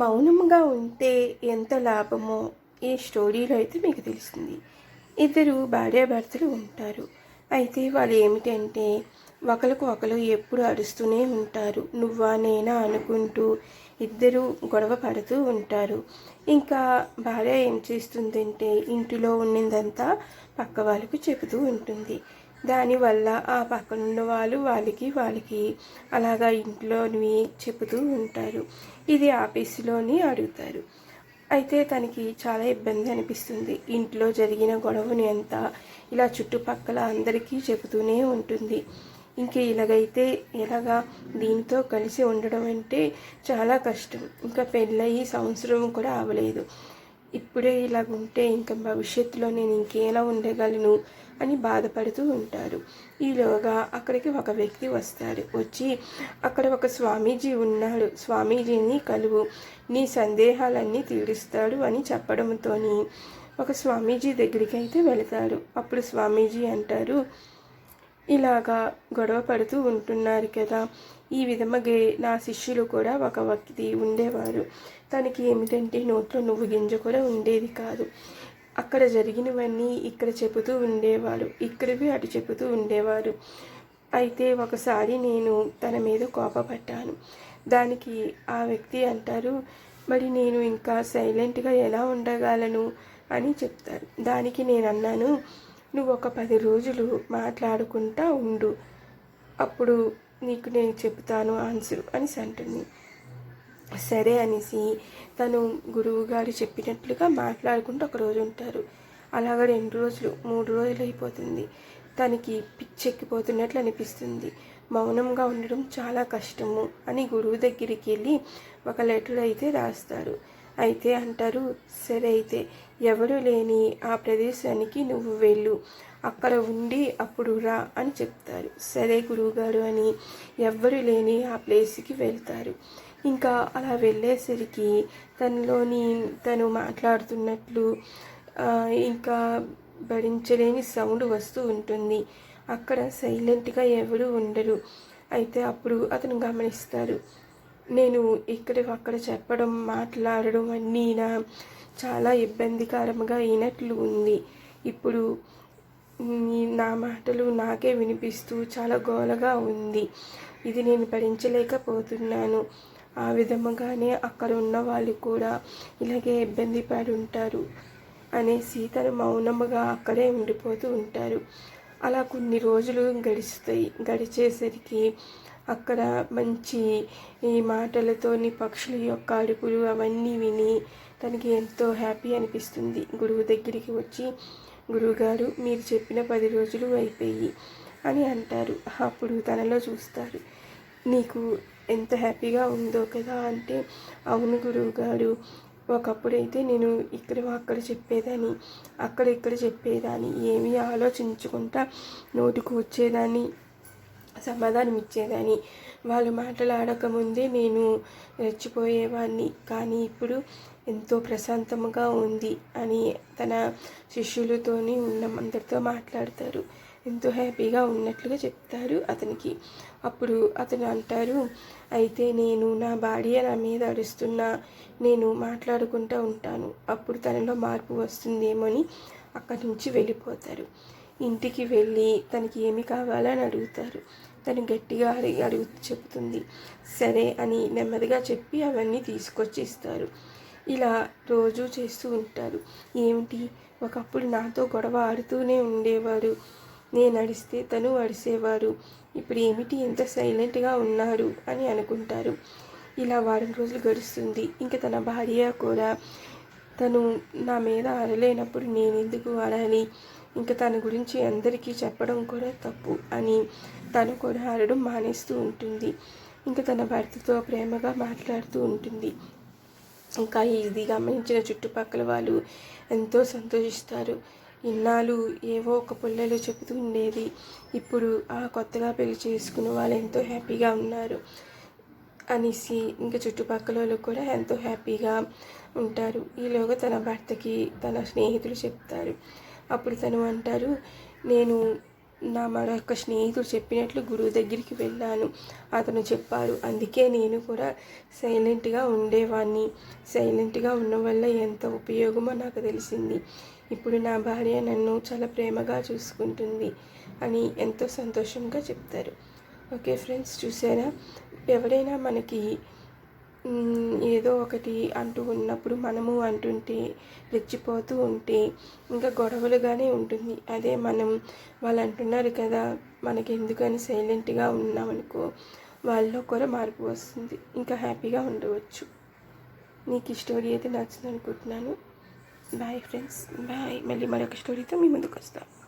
మౌనంగా ఉంటే ఎంత లాభమో ఈ స్టోరీలో అయితే మీకు తెలిసింది ఇద్దరు భార్యాభర్తలు ఉంటారు. అయితే వాళ్ళు ఏమిటంటే ఒకరికి ఒకరు ఎప్పుడు అరుస్తూనే ఉంటారు. నువ్వా నేనా అనుకుంటూ ఇద్దరు గొడవ పడుతూ ఉంటారు. ఇంకా భార్య ఏం చేస్తుందంటే ఇంటిలో ఉన్నదంతా పక్క వాళ్ళకు చెబుతూ ఉంటుంది. దానివల్ల ఆ పక్కనున్న వాళ్ళు వాళ్ళకి వాళ్ళకి అలాగా ఇంట్లోని చెబుతూ ఉంటారు. ఇది ఆఫీసులోని అడుగుతారు. అయితే తనకి చాలా ఇబ్బంది అనిపిస్తుంది. ఇంట్లో జరిగిన గొడవని ఎంత ఇలా చుట్టుపక్కల అందరికీ చెబుతూనే ఉంటుంది. ఇంకా ఇలాగైతే ఇలాగా దీంతో కలిసి ఉండడం అంటే చాలా కష్టం. ఇంకా పెళ్ళయి సంవత్సరం కూడా అవ్వలేదు. ఇప్పుడే ఇలాగుంటే ఇంకా భవిష్యత్తులో నేను ఇంకేలా ఉండగలను? అని బాధపడుతూ ఉంటారు. ఈలోగా అక్కడికి ఒక వ్యక్తి వస్తాడు. వచ్చి అక్కడ ఒక స్వామీజీ ఉన్నాడు. స్వామీజీని కలువు. నీ సందేహాలన్నీ తీరుస్తాడు అని చెప్పడంతోని ఒక స్వామీజీ దగ్గరికి అయితే వెళతాడు. అప్పుడు స్వామీజీ అంటారు ఇలాగా గొడవ పడుతూ ఉంటున్నారు కదా. ఈ విధముగా నా శిష్యులు కూడా ఒక వ్యక్తి ఉండేవారు. తనకి ఏమిటంటే నోట్లో నువ్వు గింజ కూడా ఉండేది కాదు. అక్కడ జరిగినవన్నీ ఇక్కడ చెబుతూ ఉండేవారు. ఇక్కడివి అటు చెబుతూ ఉండేవారు. అయితే ఒకసారి నేను తన మీద కోపపడ్డాను. దానికి ఆ వ్యక్తి అంటారు మరి నేను ఇంకా సైలెంట్గా ఎలా ఉండగలను? అని చెప్తారు. దానికి నేను అన్నాను నువ్వు ఒక పది రోజులు మాట్లాడుకుంటా ఉండు. అప్పుడు నీకు నేను చెప్తాను ఆన్సర్ అని అంటుంది. సరే అనేసి తను గురువు గారు చెప్పినట్లుగా మాట్లాడుకుంటూ ఒక రోజు ఉంటారు. అలాగ రెండు రోజులు మూడు రోజులు అయిపోతుంది. తనకి పిచ్చెక్కిపోతున్నట్లు అనిపిస్తుంది. మౌనంగా ఉండడం చాలా కష్టము అని గురువు దగ్గరికి వెళ్ళి ఒక లెటర్ అయితే రాస్తారు. అయితే అంటారు సరే అయితే ఎవరు లేని ఆ ప్రదేశానికి నువ్వు వెళ్ళు. అక్కడ ఉండి అప్పుడు రా అని చెప్తారు. సరే గురువుగారు అని ఎవ్వరు లేని ఆ ప్లేస్కి వెళ్తారు. ఇంకా అలా వెళ్ళేసరికి తనలోని తను మాట్లాడుతున్నట్లు ఇంకా భరించలేని సౌండ్ వస్తూ ఉంటుంది. అక్కడ సైలెంట్గా ఎవరు ఉండరు. అయితే అప్పుడు అతను గమనిస్తారు నేను ఇక్కడ అక్కడ చెప్పడం మాట్లాడడం అన్నీ నా చాలా ఇబ్బందికరంగా అయినట్లు ఉంది. ఇప్పుడు నా మాటలు నాకే వినిపిస్తూ చాలా గోలగా ఉంది. ఇది నేను భరించలేకపోతున్నాను. ఆ విధముగానే అక్కడ ఉన్న వాళ్ళు కూడా ఇలాగే ఇబ్బంది పడి ఉంటారు అనేసి తను మౌనముగా అక్కడే ఉండిపోతూ ఉంటారు. అలా కొన్ని రోజులు గడిస్తాయి. గడిచేసరికి అక్కడ మంచి ఈ మాటలతోని పక్షుల యొక్క అడుపులు అవన్నీ విని తనకి ఎంతో హ్యాపీ అనిపిస్తుంది. గురువు దగ్గరికి వచ్చి గురువుగారు మీరు చెప్పిన పది రోజులు అయిపోయి అని అంటారు. అప్పుడు తనలో చూస్తారు. నీకు ఎంత హ్యాపీగా ఉందో కదా అంటే అవును గురువు గారు ఒకప్పుడైతే నేను ఇక్కడ అక్కడ చెప్పేదాన్ని అక్కడ ఇక్కడ చెప్పేదాన్ని ఏమీ ఆలోచించుకుంటా నోటికి వచ్చేదాన్ని సమాధానం ఇచ్చేదాన్ని. వాళ్ళు మాట్లాడకముందే నేను రెచ్చిపోయేవాడిని కానీ ఇప్పుడు ఎంతో ప్రశాంతముగా ఉంది అని తన శిష్యులతోని ఉన్న అందరితో మాట్లాడతారు. ఎంతో హ్యాపీగా ఉన్నట్లుగా చెప్తారు అతనికి. అప్పుడు అతను అంటారు అయితే నేను నా బాడీ నా మీద అరుస్తున్నా నేను మాట్లాడుకుంటూ ఉంటాను. అప్పుడు తనలో మార్పు వస్తుందేమో అని అక్కడి నుంచి వెళ్ళిపోతారు. ఇంటికి వెళ్ళి తనకి ఏమి కావాలని అడుగుతారు. తను గట్టిగా అడిగి అడుగు చెబుతుంది సరే అని నెమ్మదిగా చెప్పి అవన్నీ తీసుకొచ్చి ఇస్తారు ఇలా రోజు చేస్తూ ఉంటారు. ఏమిటి? ఒకప్పుడు నాతో గొడవ ఆడుతూనే ఉండేవారు. నేను అడిస్తే తను అడిసేవారు ఇప్పుడు ఏమిటి? ఎంత సైలెంట్గా ఉన్నారు అని అనుకుంటారు. ఇలా వారం రోజులు గడుస్తుంది. ఇంకా తన భార్య కూడా తను నా మీద అరలేనప్పుడు నేను ఎందుకు అరాలి ఇంకా తన గురించి అందరికీ చెప్పడం కూడా తప్పు అని తను కూడా అరడం మానేస్తూ ఉంటుంది. ఇంకా తన భర్తతో ప్రేమగా మాట్లాడుతూ ఉంటుంది. ఇంకా ఇది గమనించిన చుట్టుపక్కల వాళ్ళు ఎంతో సంతోషిస్తారు. ఇన్నాళ్ళు ఏవో ఒక పుల్లలు చెబుతూ ఉండేది. ఇప్పుడు ఆ కొత్తగా పెళ్ళి చేసుకున్న వాళ్ళు ఎంతో హ్యాపీగా ఉన్నారు అనేసి ఇంకా చుట్టుపక్కల వాళ్ళు కూడా ఎంతో హ్యాపీగా ఉంటారు. ఈలోగా తన భర్తకి తన స్నేహితులు చెప్తారు. అప్పుడు తను అంటారు నేను నా మరొక స్నేహితుడు చెప్పినట్లు గురువు దగ్గరికి వెళ్ళాను. అతను చెప్పాడు అందుకే నేను కూడా సైలెంట్గా ఉండేవాడిని సైలెంట్గా ఉన్న వల్ల ఎంత ఉపయోగమో నాకు తెలిసింది. ఇప్పుడు నా భార్య నన్ను చాలా ప్రేమగా చూసుకుంటుంది అని ఎంతో సంతోషంగా చెప్తారు. ఓకే ఫ్రెండ్స్ చూసారా? ఎవరైనా మనకి ఏదో ఒకటి అంటూ ఉన్నప్పుడు మనము అంటుంటే రెచ్చిపోతూ ఉంటే ఇంకా గొడవలుగానే ఉంటుంది. అదే మనం వాళ్ళు అంటున్నారు కదా మనకి ఎందుకని సైలెంట్గా ఉన్నామనుకో వాళ్ళలో కూడా మార్పు వస్తుంది. ఇంకా హ్యాపీగా ఉండవచ్చు. నీకు ఈ స్టోరీ అయితే నచ్చింది అనుకుంటున్నాను బాయ్ ఫ్రెండ్స్. బాయ్. మళ్ళీ మరొక స్టోరీతో మీ ముందుకు వస్తాను